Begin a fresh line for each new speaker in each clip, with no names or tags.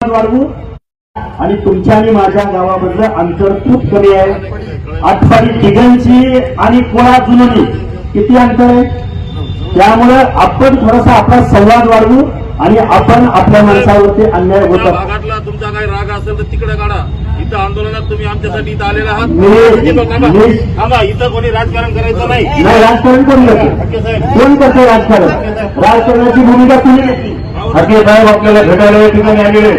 वाढवू. आणि तुमच्या आणि माझ्या गावामधलं अंतर खूप कमी आहे. आठवाडी तिघांची आणि कोणा जुननी किती अंतर आहे? त्यामुळं आपण थोडासा आपला संवाद वाढवू आणि आपण आपल्या माणसावरती अन्याय होतात
भागातला तुमचा काही राग असेल तर तिकडे काढा. इथं आंदोलनात तुम्ही आमच्यासाठी इथं आलेला आहात. थांबा. इथं कोणी राजकारण करायचं नाही.
राजकारण करते
साहेब.
कोण करते राजकारण? राजकारणाची भूमिका तुम्ही घेतली.
हाके साहेब आपल्याला भेटायला या ठिकाणी आलेले.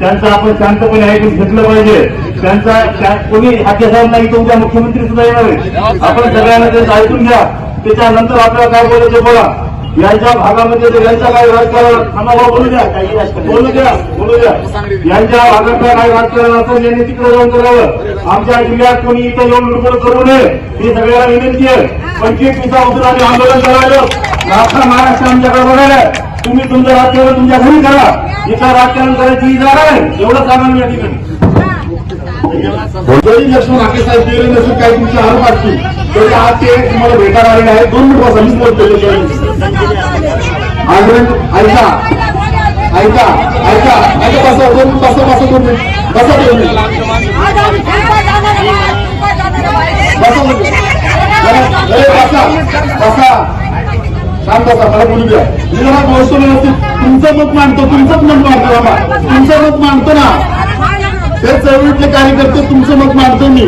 त्यांचं आपण शांतपणे ऐकून घेतलं पाहिजे. त्यांचा त्या- कोणी हाके साहेब नाही तो उद्या मुख्यमंत्री सुद्धा येणार आहे. आपण सगळ्यांना ते ऐकून घ्या. त्याच्यानंतर आपल्याला काय बोलायचं बोला. यांच्या भागामध्ये यांचं काय राजकारण थांबा भाऊ, बोलू द्या. बोलू द्या बोलू द्या. यांच्या भागातलं काय राजकारण असेल यांनी तिकडे जाऊन करावं. आमच्या जिल्ह्यात कोणी इथं येऊन लुटबड करू नये. ही सगळ्याला विनंती आहे. पंचवीस दिवसापासून आम्ही आंदोलन करायला. अख्खा महाराष्ट्र आमच्याकडे बघायला. तुम्ही तुमचं राजकारण तुमच्या घरी करा. इथं राजकारण करायची ही जागा आहे. एवढं सांगा मी या ठिकाणी
जरी लक्ष्मण हाके साहेब गेले नसून काही तुमचे आरोप असतील. तरी आज ते तुम्हाला भेटायला आलेले आहेत. दोन मिनिट बसा मीच बोलतो. ऐका. ऐका. ऐका. ऐका बसा दोन मिनिट बसा बसा दोन मिनिट. बसा दोन मिनिट. बसा बसा. बसा. शांत बसा मला बोलू द्या. मी जरा व्यवस्थित तुमचं मत मांडतो तुमचंच मत मांडतो बाबा. तुमचं मत मांडतो ना. ते चळवळीतले कार्यकर्ते तुमचं मत मांडतो मी.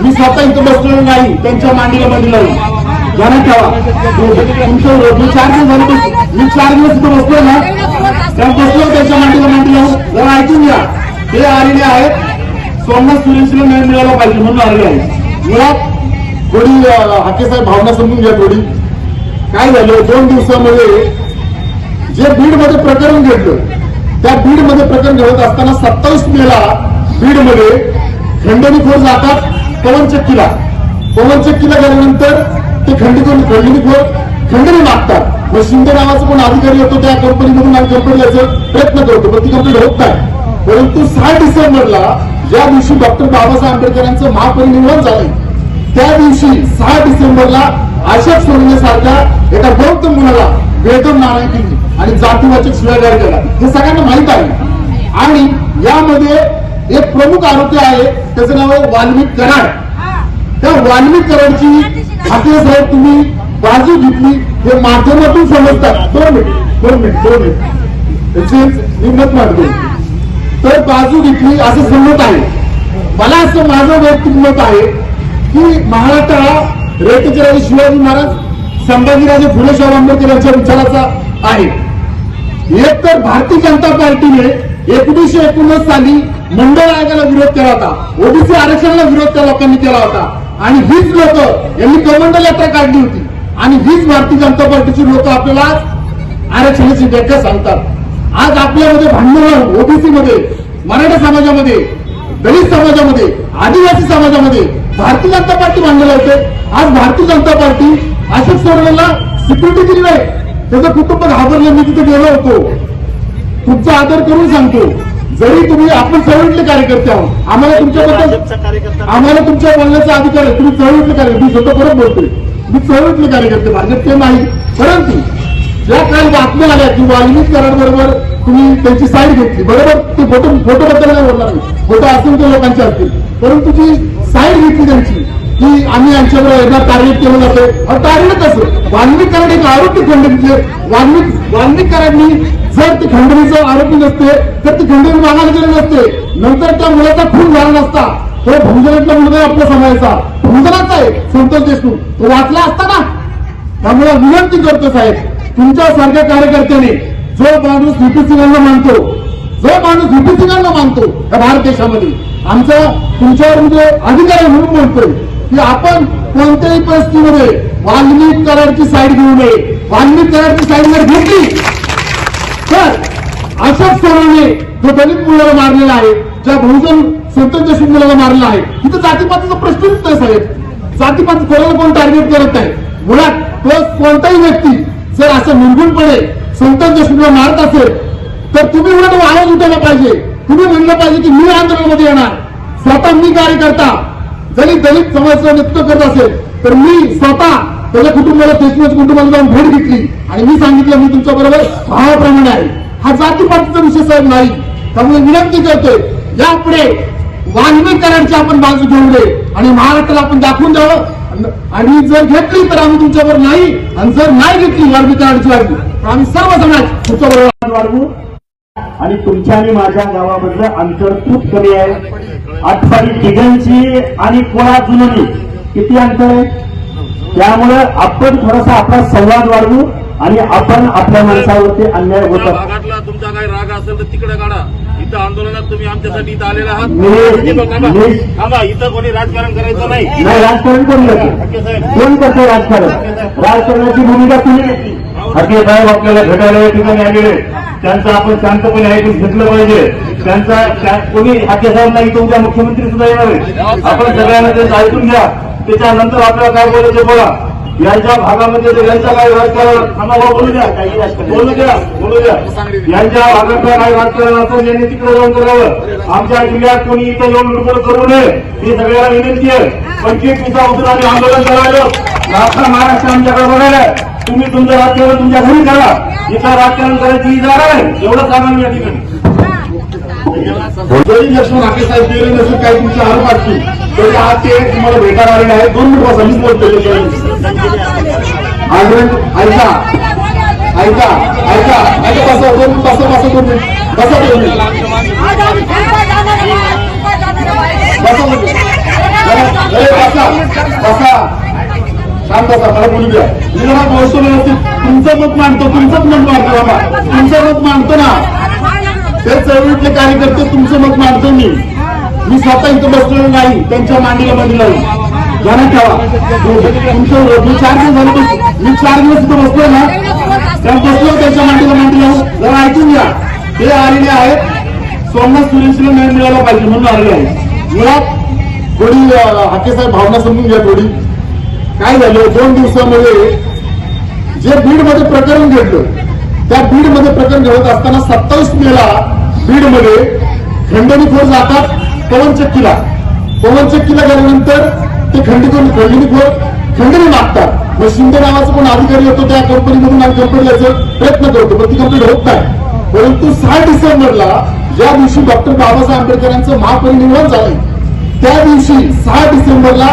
मी स्वतः इथं बसलेलो नाही त्यांच्या मांडीला मध्ये लावून ठेवा. तुमचं मी चार दिवस झाले मी चार दिवस इथं बसलो ना. त्या बसलो त्यांच्या मांडीला मांडी लावून जरा ऐकून घ्या. ते आलेले आहेत. सोमनाथ सुरेशला न्याय मिळाला पाहिजे म्हणून आलेले आहेत. मुळात थोडी हाके साहेब भावना समजून घ्या थोडी. काय झालं? दोन दिवसामध्ये जे बीडमध्ये प्रकरण घडलं त्या बीडमध्ये प्रकरण घडत असताना सत्तावीस मेला बीडमध्ये खंडणीखोर जातात पवन चक्कीला. पवन चक्कीला गेल्यानंतर ते खंडीखोर खंडणीखोर खंडणी मागतात. मग शिंदे नावाचा कोण अधिकारी येतो त्या कंपनीमधून आम्ही कंपनी यायचं प्रयत्न करतो पण ती कंपनी होत नाही. परंतु सहा डिसेंबरला ज्या दिवशी डॉक्टर बाबासाहेब आंबेडकरांचं महापरिनिर्वाण झालं त्या दिवशी सहा डिसेंबरला अशोक सोडण्यासारख्या एका बौद्ध मुलाला बेदम नारायण दिली आणि जातीवाचक शिवागार केला. हे सगळ्यांना माहीत आहे. आणि यामध्ये एक प्रमुख आरोपी आहे त्याचं नाव आहे वाल्मिक कराड. त्या वाल्मिक कराडची ठाकरे साहेब तुम्ही बाजू घेतली हे माध्यमातून समजतात दोन मिनिट दोन मिनिट दोन मिनिट. त्याची हिंमत मांडतो तर बाजू घेतली असं समजत आहे. मला असं माझं वैयक्तिक मत आहे की महाराष्ट्र हा शिवाजी महाराज संभाजीराजे फुले शाहू आंबेडकर यांच्या विचाराचा आहे. एक तर भारतीय जनता पार्टीने एकोणीसशे एकोणीस साली मंडळ आयोगाला विरोध केला होता. ओबीसी आरक्षणाला विरोध त्या लोकांनी केला होता. आणि हीच लोक यांनी कमंडल यात्रा काढली होती. आणि हीच भारतीय जनता पार्टीची लोक आपल्याला आज आरक्षणाची व्याख्या सांगतात. आज आपल्यामध्ये भांडण ओबीसी मध्ये मराठा समाजामध्ये दलित समाजामध्ये आदिवासी समाजामध्ये भारतीय जनता पार्टी भांडण होते आज भारतीय जनता पार्टी अशोक सोरेनला सिक्युरिटी दिली नाही. त्याचं कुटुंब घाबरलं मी तिथे गेलो होतो. तुमचा आदर करून सांगतो. जरी तुम्ही आपण चळवळीतले कार्यकर्ते आहोत. आम्हाला तुमच्याबद्दल आम्हाला तुमच्या बोलण्याचा अधिकार आहे. तुम्ही चळवळीतले कार्यकर्ते. मी स्वतः परत बोलतोय. मी चळवळीतले कार्यकर्ते. भाजपचे नाही. परंतु ज्या काही बातम्या आल्या की वाल्मिक कराड बरोबर तुम्ही त्यांची साईड घेतली. बरोबर ते फोटो फोटो बद्दल नाही बोलणार नाही फोटो असंख्य लोकांचे असतील. परंतु जी साईड घेतली त्यांची की आम्ही यांच्याबरोबर एकदा टार्गेट केलं जातो. अहो, टार्गेट कसं वाल्मिक एक आरोपी खंडणी वाल्मिक वाल्मिक कराडनी जर ती खंडणीचं आरोपी नसते तर ती खंडणी मागायला गेले नसते. नंतर त्या मुलाचा खून झाला नसता. तो भूजनातला मुलगा आहे आपल्या समाजाचा. भूजनाचा आहे संतोष देशमुख. तो वाचला असता ना? त्यामुळे विनंती करतो साहेब तुमच्यासारख्या कार्यकर्त्याने जो माणूस व्हीपी सिंगांना मानतो जो माणूस व्हीपी सिंगांना मानतो या भारत देशामध्ये आमचा तुमच्यावर म्हणजे अधिकार आहे म्हणून म्हणतोय की आपण कोणत्याही परिस्थितीमध्ये वाल्मिक कराडची साईड घेऊ नये. वाल्मिक कराडची साईड जर घेतली तर अशोक सोनवणे जो दलित मुलाला मारलेला आहे ज्या बहुजन संतोष देशमुख मुलाला मारलेला आहे तिथं जातीपातीचा प्रश्नच नाही साहेब. जातीपात कोणाला कोण टार्गेट करत नाही मुळात तो कोणताही व्यक्ती जर असं निर्गुणपणे संतोष देशमुखला मारत असेल तर तुम्ही उलट आवाज उठायला पाहिजे. तुम्ही म्हणलं पाहिजे की मी आंदोलनामध्ये येणार. स्वतः मी कार्यकर्ता. जरी दलित समाजाचं नेतृत्व करत असेल तर मी स्वतः त्याच्या कुटुंबाला देशमुख कुटुंबाला जाऊन भेट घेतली. आणि मी सांगितलं मी तुमच्या बरोबर भावाप्रमाणे आहे. हा जातीपातीचा विषय साहेब नाही. त्यामुळे विनंती करतोय यापुढे वाल्मिक आपण बाजू घेऊ नये. आणि महाराष्ट्राला आपण दाखवून द्यावं. आणि जर घेतली तर आम्ही तुमच्यावर नाही आणि जर नाही घेतली वाल्मिक कराडची बाजू तर आम्ही सर्व समाज तुमच्याबरोबर
वाढवू आणि तुमच्या आणि माझ्या गावामधलं अंतर खूप कमी आहे. आठवाडी तिघांची आणि कोळा जुननी किती अंतर आहे? त्यामुळं आपण थोडासा आपला संवाद वाढवू आणि आपण आपल्या माणसावरती अन्याय
भागातला तुमचा काही राग असेल तर तिकडे काढा. इथं आंदोलनात तुम्ही आमच्यासाठी इथं आलेला आहात. इथं कोणी राजकारण करायचं नाही.
नाही राजकारण कोण करते
साहेब
कोण करते राजकारण? राजकारणाची भूमिका तुम्ही घेतली
हाके साहेब आपल्याला भेटायला या ठिकाणी आलेले त्यांचं आपण शांतपणे ऐकून घेतलं पाहिजे. त्यांचा कोणी हाके साहेब नाही तर उद्या मुख्यमंत्री सुद्धा येणार आहे आपण सगळ्यांना त्यांचं ऐकून घ्या. त्याच्यानंतर आपल्याला काय बोलायचं बोला. यांच्या भागामध्ये जर यांचा काही राजकारण आम्हाला बोलू द्या. बोलू द्या बोलू द्या. यांच्या भागातलं काही राजकारण असेल यांनी तिकडे जाऊन करावं. आमच्या जिल्ह्यात कोणी इथं येऊन लुटबड करू नये ही सगळ्याला विनंती आहे. पंचवीस दिवसापासून आम्ही आंदोलन करायलो. राष्ट्र महाराष्ट्र आमच्याकडे बघायला. तुम्ही तुमचं राजकारण तुमच्या घरी करा इथं राजकारण करायची जागा आहे एवढं सांगा मी या ठिकाणी
जरी लक्ष्मण हाके साहेब गेले नसून काही तुमचे आरोप असतील तरी आज ते तुम्हाला भेटायला आलेले आहेत दोन मिनिट बसा बोलतो ऐका. ऐका ऐका. ऐका बसा दोन बसा बसा दोन मिनिट. बसा दोन मिनिट. बसा अरे बसा. बसा. शांत बसा मला बोलू द्या. मी जरा बोलतो व्यवस्थित. तुमचं मत मांडतो तुमचंच मत मांडतो बाबा. तुमचं मत मांडतो ना. ते चळवळीतले कार्यकर्ते तुमचं मत मानतो मी. मी स्वतः इथं बसलेलो नाही त्यांच्या मांडीला मध्ये नाही जाणं ठेवा हो, तुमचं हो, मी चार दिवस झाले मी चार दिवस इथं बसलो ना त्या बसलो त्यांच्या मांडीला मांडीला जरा ऐकून घ्या. ते आलेले आहेत. सोमनाथ सुरेशला न्याय मिळाला पाहिजे म्हणून आलेले आहेत. मुळात थोडी अं, हाकेसाहेब भावना समजून घ्या थोडी. काय झालं? दोन दिवसामध्ये जे बीडमध्ये प्रकरण घडलं त्या बीडमध्ये प्रकरण घडत असताना सत्तावीस मेला बीडमध्ये खंडणीखोर जातात पवनचक्कीला पवनचक्कीला गेल्यानंतर ते खंडीखोर खंडणीखोर खंडणी मागतात. मग शिंदे नावाचा कोण अधिकारी येतो त्या कंपनीमधून आणि कंपनी प्रयत्न करतो पण ती कंपनी होत नाही. परंतु सहा डिसेंबरला ज्या दिवशी डॉक्टर बाबासाहेब आंबेडकरांचं महापरिनिर्वाण झाले त्या दिवशी सहा डिसेंबरला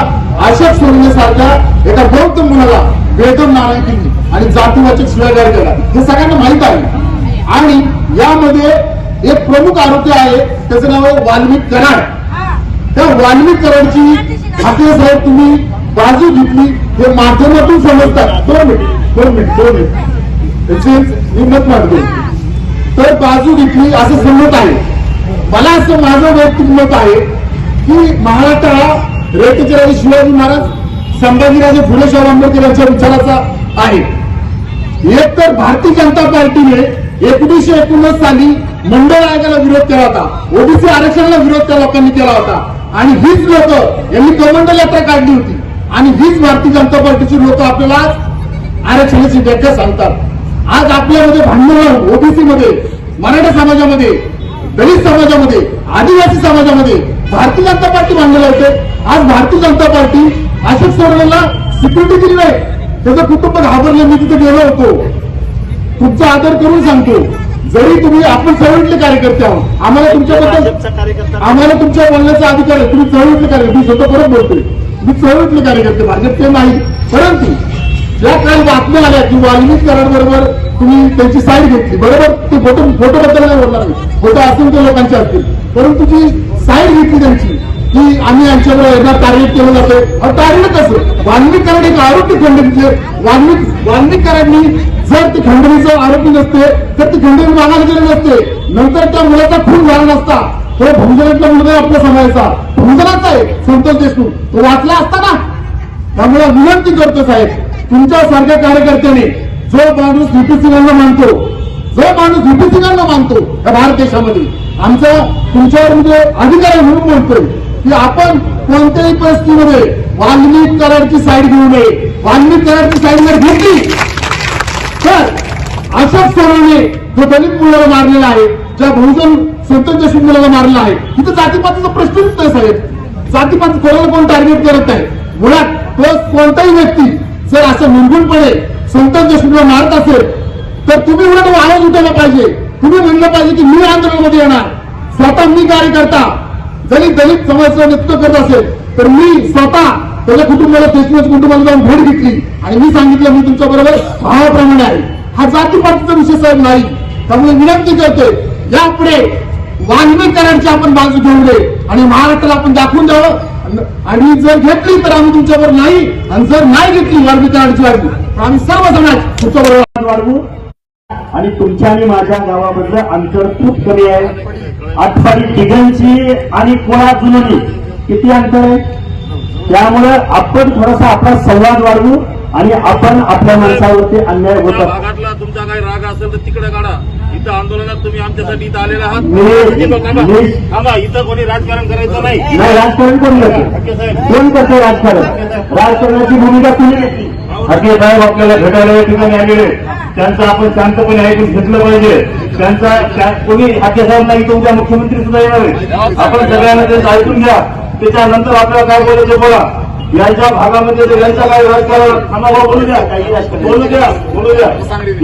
अशोक सोनवणे एका बौद्ध मुलाला वेदन नारायण केली आणि जातीवाचक शिवागार केला हे सगळ्यांना माहीत आहे. आणि यामध्ये एक प्रमुख आरोपी आहे त्याचं नाव आहे वाल्मिक कराड. त्या वाल्मिक कराडची ठाकरे साहेब तुम्ही बाजू घेतली हे माध्यमातून समजतात. दोन मिनिट दोन मिनिट दोन मिनिट. त्याची मी मत मांडतो. तर बाजू घेतली असं समजत आहे. मला असं माझं वैयक्तिक मत आहे की महाराष्ट्र हा रेटचे राजे शिवाजी महाराज संभाजीराजे फुले शाह आंबेडकर यांच्या विचाराचा आहे. एक तर भारतीय जनता पार्टीने एकोणीसशे एकोणीस साली मंडळ आयोगाला विरोध केला होता. ओबीसी आरक्षणाला विरोध त्या लोकांनी केला होता. आणि हीच लोक यांनी कमंडल यात्रा काढली होती. आणि हीच भारतीय जनता पार्टीची लोक आपल्याला आज आरक्षणाची व्याख्या सांगतात. आज आपल्यामध्ये भांडण ओबीसी मध्ये मराठा समाजामध्ये दलित समाजामध्ये आदिवासी समाजामध्ये भारतीय जनता पार्टी भांडण होते. आज भारतीय जनता पार्टी अशोक सोडलेला सिक्युरिटी दिली नाही. त्याचं कुटुंब घाबरलं मी तिथे गेलो होतो. तुमचा आदर करून सांगतो. जरी तुम्ही आपण चळवळीतले कार्यकर्ते आहोत. आम्हाला तुमच्याबद्दल आम्हाला तुमच्या बोलण्याचा अधिकार आहे. तुम्ही चळवळीतले कार्यकर्ते मी स्वतः परत बोलतोय. मी चळवळीतले कार्यकर्ते भाजपचे नाही. परंतु ज्या काही बातम्या आल्या की वाल्मिक कराड बरोबर तुम्ही त्यांची साईड घेतली. बरोबर? ते फोटो फोटो बद्दल नाही बोलणार मी. फोटो असतील ते लोकांचे असतील. परंतु जी साईड घेतली त्यांची की आम्ही यांच्यावर एकदा टार्गेट केलं जातोय टार्गेट कसं वाल्मिक एक आरोपी खंडणीचे वाल्मिक जर ते खंडणीचं आरोपी नसते तर ती खंडणी मागायला गेले नसते. नंतर त्या मुलाचा खून झाला नसता. तो भंजनातला मुलगा आपला सांगायचा भंजनाचा आहे संतोष देशमुख. तो वाचला असता ना? त्यामुळे विनंती करतो साहेब तुमच्या सारख्या कार्यकर्त्याने जो माणूस व्हीपी सिंगांना मानतो जो माणूस व्हीपी सिंगांना मानतो या भारत देशामध्ये आमचा तुमच्यावर म्हणजे अधिकार म्हणून म्हणतोय की आपण कोणत्याही परिस्थितीमध्ये वाल्मिक कराडची साईड घेऊ नये. वाल्मिक कराडची साईड जर घेतली तर अशोक सोनवणे जो दलित मुलाला मारलेला आहे ज्या बहुजन संतोष मुलाला मारलेला आहे तिथं जातीपातीचा प्रश्नच नाही साहेब. जातीपात कोणाला कोण टार्गेट करत नाही मुळात तो कोणताही व्यक्ती जर असं निर्गुणपणे संतोष देशमुखला मारत असेल तर तुम्ही उलट आवाज उठवला पाहिजे. तुम्ही म्हणलं पाहिजे की मी आंदोलनामध्ये येणार. स्वतः मी कार्यकर्ता. जरी दलित समाजाला नेतृत्व करत असेल तर मी स्वतः त्याच्या कुटुंबाला देशमुख कुटुंबाला जाऊन भेट घेतली. आणि मी सांगितलं मी तुमच्या बरोबर भावाप्रमाणे आहे. हा जातीपातीचा विषय साहेब नाही. त्यामुळे विनंती करतोय यापुढे वाल्मीकरांची आपण बाजू घेऊ नये आणि महाराष्ट्राला आपण दाखवून द्यावं. आणि- जर घेतली तर आम्ही तुमच्यावर नाही आणि जर नाही घेतली वाल्मीकरांची बाजू तर आम्ही सर्व समाज तुमच्याबरोबर
वाढवू. आणि तुमच्या आणि माझ्या गावामधलं अंतर खूप कमी आहे. आठवाडी तिघांची आणि कोणा जुननी किती अंतर आहे? त्यामुळं आपण थोडासा आपला संवाद वाढवू आणि आपण आपल्या माणसावरती अन्याय
त्या
होत
भागातला तुमचा काही राग असेल तर तिकडे काढा. इथं आंदोलनात तुम्ही आमच्यासाठी इथं आलेला आहात. इथं कोणी राजकारण करायचं नाही.
नाही राजकारण कोण करते कोण करते राजकारण? राजकारणाची भूमिका तुम्ही घेतली.
हाके साहेब आपल्याला भेटायला या ठिकाणी आलेले? त्यांचं आपण शांतपणे ऐकून घेतलं पाहिजे. त्यांचा कोणी हाके साहेब नाही तर उद्या मुख्यमंत्री सुद्धा येणार आहे. आपण सगळ्यांना त्यांचं ऐकून घ्या. त्याच्यानंतर आपल्याला काय बोलायचं बोला. यांच्या भागामध्ये यांचा काय राजकारण आम्हाला बोलू द्या. बोलू द्या बोलू द्या.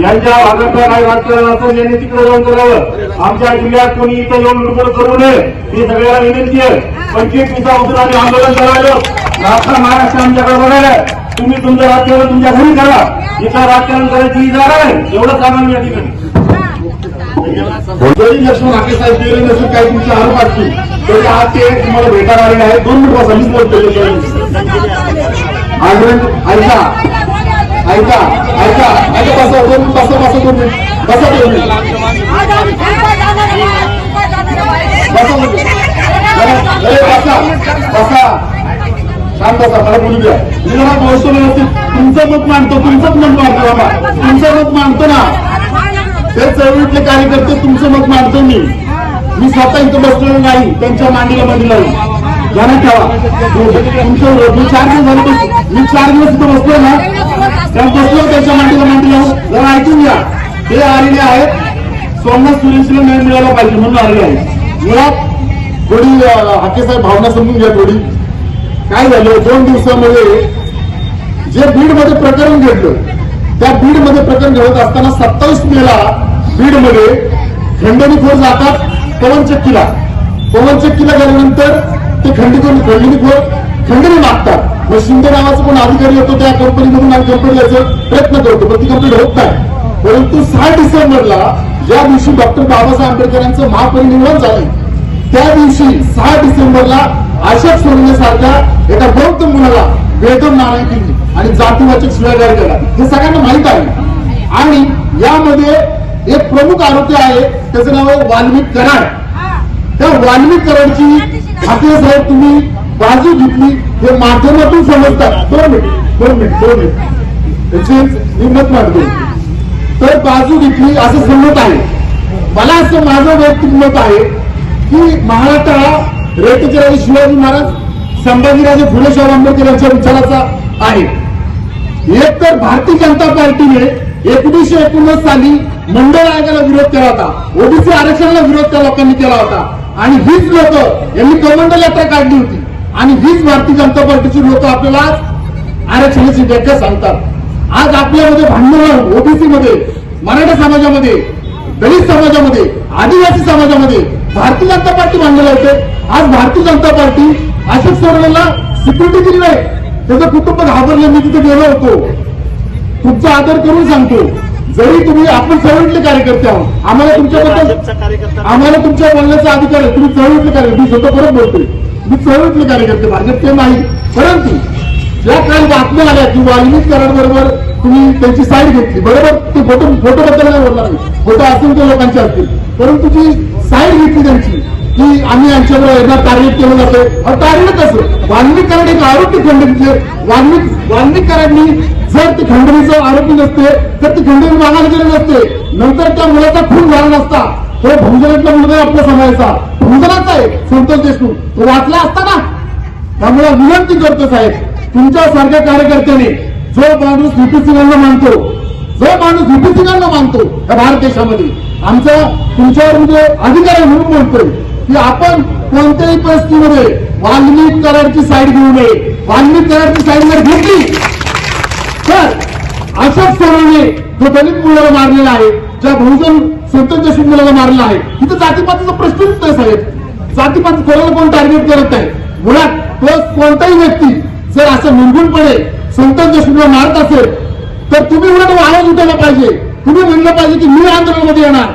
यांच्या भागातलं काय राजकारण असेल यांनी तिकडे जाऊन करावं. आमच्या जिल्ह्यात कोणी इथं येऊन लुडबुड करू नये. ही सगळ्यांना विनंती आहे. पंचवीस दिवसा उतरून आम्ही आंदोलन करायला. राष्ट्र महाराष्ट्र आमच्याकडे बघायला तुम्ही तुमचं राजकारण तुमच्या घरी करा. इथं राजकारण करायची जागा आहे एवढं सांगा मी या ठिकाणी
जरी लक्ष्मण हाके साहेब गेले नसेल काही तुमचे आरोप असतील तरी आज ते तुम्हाला भेटायला आलेले आहेत. दोन मिनिट मीच बोलतो ऐका. ऐका. ऐका. ऐका बसा दोन बसा बसा दोन मिनिट. बसा दोन मिनिट. बसा. बसा. बसा. शांत बसा मला बोलू द्या. मी जरा बोलतो व्यवस्थित. तुमचं मत मांडतो तुमचंच मत मांडतो बाबा. तुमचं मत मांडतो ना. ते चळवळीतले कार्यकर्ते तुमचं मत मांडतो मी. मी स्वतः इथं बसलेलो नाही त्यांच्या मांडीला मांडीला ध्यानात ठेवा. तुमचं मी चार दिवस झाले मी चार दिवस इथं बसलो ना. त्या बसलो त्यांच्या मांडीला मांडीला जरा ऐकून घ्या. ते आलेले आहेत. सोमनाथ सुरेशला न्याय मिळाला पाहिजे म्हणून आलेले आहेत. मुळात थोडी हाके साहेब भावना समजून घ्या थोडी. काय झालं? दोन दिवसामध्ये जे बीडमध्ये प्रकरण घडलं त्या बीडमध्ये प्रकरण घडत असताना सत्तावीस मेला बीडमध्ये खंडणीखोर जातात पवनचक्कीला पवनचक्कीला गेल्यानंतर ते खंडीखोर खंडणीखोर खंडणी मागतात. मग शिंदे नावाचा कोण अधिकारी होतो त्या कंपनीमधून आम्ही कंपनी यायचं प्रयत्न करतो पण ती कंपनी होत नाही. परंतु सहा डिसेंबरला ज्या दिवशी डॉक्टर बाबासाहेब आंबेडकरांचं महापरिनिर्वाण झालं त्या दिवशी सहा डिसेंबरला अशोक सोनवणे सारख्या एका बौद्ध मुलाला वेदम नारायण केली आणि जातीवाचक शिवागार केला हे सगळ्यांना माहीत आहे. आणि यामध्ये एक प्रमुख आरोपी आहे त्याचं नाव आहे वाल्मिक कराड. त्या वाल्मिक कराडची ठाकरे साहेब तुम्ही बाजू घेतली हे माध्यमातून समजतात. दोन मिनिट दोन मिनिट दोन मिनिट. त्याची हिंमत मत मांडतो तर बाजू घेतली असं समजत आहे. मला असं माझं वैयक्तिक मत आहे की महाराष्ट्र हा शिवाजी महाराज संभाजीराजे फुले शाहू आंबेडकर यांच्या विचाराचा आहे. एक तर भारतीय जनता पार्टीने एकोणीसशे एकोणनव्वद साली मंडळ आयोगाला विरोध केला होता ओबीसी आरक्षणाला विरोध त्या लोकांनी केला होता. आणि हीच लोक यांनी कमंडल यात्रा काढली होती. आणि हीच भारतीय जनता पार्टीची लोक आपल्याला आज आरक्षणाची व्याख्या सांगतात. आज आपल्यामध्ये भांडण ओबीसी मध्ये मराठा समाजामध्ये दलित समाजामध्ये आदिवासी समाजामध्ये भारतीय जनता पार्टी भांडण होते आज भारतीय जनता पार्टी अशोक सोडलेला सिक्युरिटी दिली नाही. त्याचं कुटुंब घाबरलं. मी तिथे गेलो होतो. तुमचा आदर करून सांगतो. जरी तुम्ही आपण चळवळीतले कार्यकर्ते आहोत. आम्हाला तुमच्याबद्दल आम्हाला तुमच्या बोलण्याचा अधिकार आहे. तुम्ही चळवळीतले कार्यकर्ते मी स्वतः परत बोलतोय. मी चळवळीतले कार्यकर्ते भाजपचे नाही. परंतु ज्या काही बातम्या आल्या की वाल्मिक कराड बरोबर तुम्ही त्यांची साईड घेतली. बरोबर? ते फोटो फोटो बद्दल नाही बोलणार नाही फोटो असंख्य लोकांचे असतील. परंतु जी साईड घेतली त्यांची. की आम्ही यांच्यावर एकदा टार्गेट केलं जातं टार्गेट असं वाल्मिक एक आरोपी खंडणीतले वाल्मिक वाल्मिक जर ते खंडणीचं आरोपी नसते तर ती खंडणी मागायला गेले नसते. नंतर त्या मुलाचा खून झाला नसता. तो भूजनातला मुलगा आपला सांगायचा समाजाचा. भूजनाचा आहे संतोष देशमुख. तो वाचला असता ना? त्यामुळे विनंती करतो साहेब तुमच्यासारख्या कार्यकर्त्याने जो माणूस व्हीपी सिंगांना मानतो जो माणूस व्हीपी सिंगांना मानतो या भारत देशामध्ये आमचा तुमच्यावर म्हणजे अधिकार म्हणून म्हणतोय की आपण कोणत्याही परिस्थितीमध्ये वाल्मिक कराडची साईड घेऊ नये. वाल्मिक कराडची साईड जर घेतली तर अशोक सोनवणे जो दलित मुलाला मारलेला आहे ज्या बहुजन स्वतंत्र देशमुख मुलाला मारलेला आहे तिथं जातीपातीचा प्रश्नच नाही साहेब. जातीपात कोणाला कोण टार्गेट करत नाही मुळात तो कोणताही व्यक्ती जर असं निर्गुणपणे संत सिंगला मारत असेल तर तुम्ही उलट आवाज उठवला पाहिजे. तुम्ही म्हणलं पाहिजे की मी आंदोलनामध्ये येणार.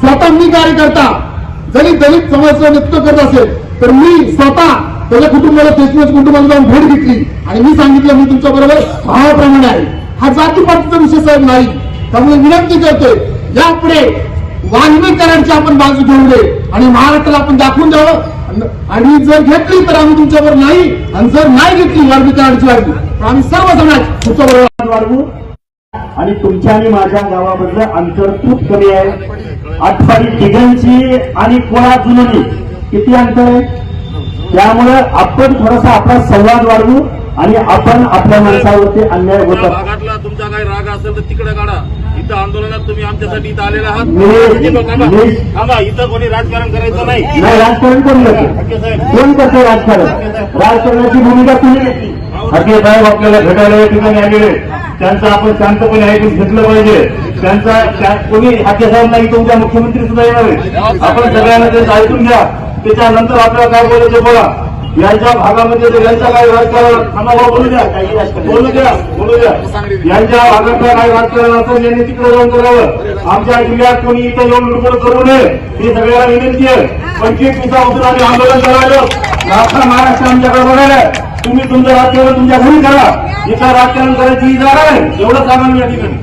स्वतः मी कार्यकर्ता. जरी दलित समाजाचं नेतृत्व करत असेल तर मी स्वतः त्याच्या कुटुंबाला देशमुख कुटुंबाला जाऊन भेट घेतली. आणि मी सांगितलं मी तुमच्या बरोबर भावाप्रमाणे आहे. हा जातीपातीचा विषय साहेब नाही. त्यामुळे विनंती करतोय यापुढे वाल्मीकरांची आपण बाजू घेऊन दे आणि महाराष्ट्राला आपण दाखवून द्यावं. आणि जर घेतली तर आम्ही तुमच्याबरोबर नाही. आणि जर नाही घेतली वाल्मीकरांची बाजू तर आम्ही सर्व समाज तुमच्याबरोबर
वाढवू आणि तुमच्या आणि माझ्या गावामधलं अंतर खूप कमी आहे. आठवाडी तिघांची आणि कोळा जुननी किती अंतर आहे? त्यामुळं आपण थोडासा आपला संवाद वाढवू आणि आपण आपल्या माणसावरती अन्याय
भागातला तुमचा काही राग असेल तर तिकडे काढा. इथं आंदोलनात तुम्ही आमच्यासाठी इथं आलेला आहात. इथं कोणी राजकारण करायचं नाही.
राजकारण कोण
हक्के साहेब.
कोण करते राजकारण? राजकारणाची भूमिका तुम्ही घेतली.
हाके साहेब आपल्याला भेटायला या ठिकाणी आलेले. त्यांचं आपण शांतपणे ऐकून घेतलं पाहिजे. त्यांचा कोणी हाके साहेब नाही तुमच्या मुख्यमंत्री सुद्धा येणार आहे. आपण सगळ्यांना ते ऐकून घ्या. त्याच्यानंतर आपल्याला काय बोलायचं बोला. यांच्या भागामध्ये जर यांचा काही राजकारण बोलू द्या. बोलू द्या बोलू द्या. यांच्या भागातलं काही राजकारण असेल यांनी तिकडे जाऊन करावं. आमच्या जिल्ह्यात कोणी इथं येऊन लुटबड करू नये. ही सगळ्यांना विनंती आहे. पंचवीस दिवसापासून आम्ही आंदोलन करायचं राष्ट्र महाराष्ट्र आमच्याकडे बघायला तुम्ही तुमचं राजकारण तुमच्या घरी करा. इथं राजकारण करायची ही जागा आहे एवढं सांगा मी या ठिकाणी.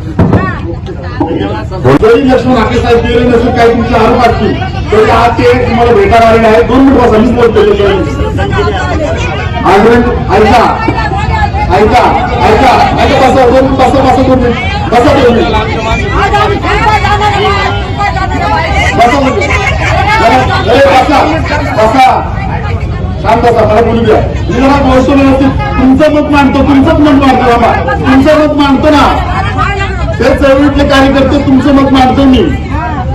जरी लक्ष्मण हाके साहेब गेले नसून काही तुमचे आरोप असतील तरी आज ते तुम्हाला भेटायला आलेले आहेत. दोन मिनिट बसा मीच बोलतोय आग्रह ऐका. ऐका ऐका. ऐका बसा दोन मिनिट बसा बसा दोन मिनिट. बसा दोन मिनिट. बसा बसा. बसा. शांत बसा मला बोलू द्या. मी जरा कौशल्य तुमचं मत मांडतो तुमचंच मत मांडतो बाबा. तुमचं मत मांडतो ना. ते चळवळीतले कार्यकर्ते तुमचं मत मांडतो मी.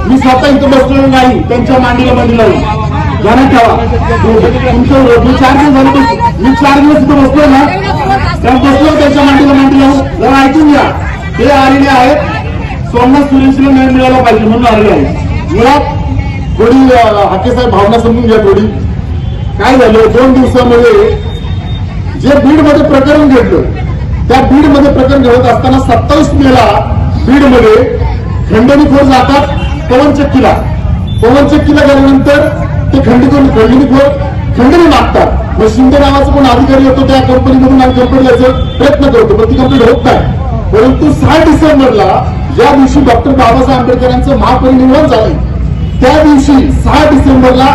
मी स्वतः इथं बसलेलो नाही त्यांच्या मांडीला मांडी लावून ध्यानात ठेवा. तुमचं मी चार दिवस झाले मी चार दिवस इथं बसलो ना. त्या बसलो त्यांच्या मांडीला मांडी लावून जरा ऐकून घ्या. ते आलेले आहेत. सोमनाथ सुरेशला न्याय मिळाला पाहिजे म्हणून आलेले आहेत. मुळात थोडी अं, हाकेसाहेब भावना समजून घ्या थोडी. काय झालं? दोन दिवसामध्ये जे बीडमध्ये प्रकरण घडलं त्या बीडमध्ये प्रकरण घडत असताना सत्तावीस मेला बीडमध्ये खंडणीखोर जातात पवन चक्कीला. पवन चक्कीला गेल्यानंतर ते खंडीखोर खंडणीखोर खंडणी मागतात. मग शिंदे नावाचा कोण अधिकारी येतो त्या कंपनीमधून आणि कंपनी यायचं प्रयत्न करतो पण ती कंप्लीट होत नाही. परंतु सहा डिसेंबरला ज्या दिवशी डॉक्टर बाबासाहेब आंबेडकरांचं महापरिनिर्वाण झालं त्या दिवशी सहा डिसेंबरला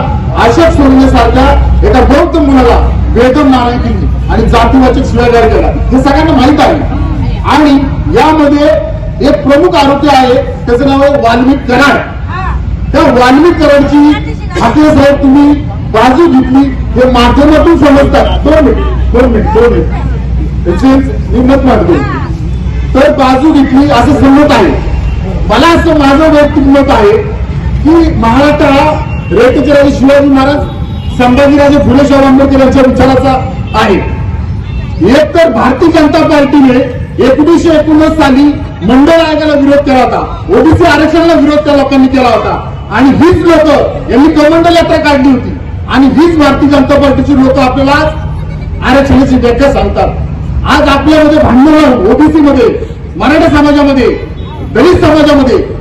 अशोक सोडण्यासारख्या एका बौद्ध मुलाला बेदम नारायण केली आणि जातीवाचक शिवागार केला. हे सगळ्यांना माहीत आहे. आणि यामध्ये एक प्रमुख आरोपी आहे त्याचं नाव आहे वाल्मिक कराड. त्या वाल्मिक कराडची ठाकरे साहेब तुम्ही बाजू घेतली हे माध्यमातून समजतात. दोन मिनिट दोन मिनिट दोन मिनिट. त्याची मी मत मांडतो तर बाजू घेतली असं समजत आहे. मला असं माझं वैयक्तिक मत आहे की महाराष्ट्र हा रेतीचे शिवाजी महाराज संभाजीराजे फुले शाहू आंबेडकर यांच्या विचाराचा आहे. एक तर भारतीय जनता पार्टीने एकोणीसशे एकोणनव्वद साली मंडळ आयोगाला विरोध केला होता. ओबीसी आरक्षणाला विरोध त्या लोकांनी केला होता. आणि हीच लोक यांनी कमंडल यात्रा काढली होती. आणि हीच भारतीय जनता पार्टीची लोक आपल्याला आज आरक्षणाची व्याख्या सांगतात. आज आपल्यामध्ये भांडण ओबीसी मध्ये मराठा समाजामध्ये दलित समाजामध्ये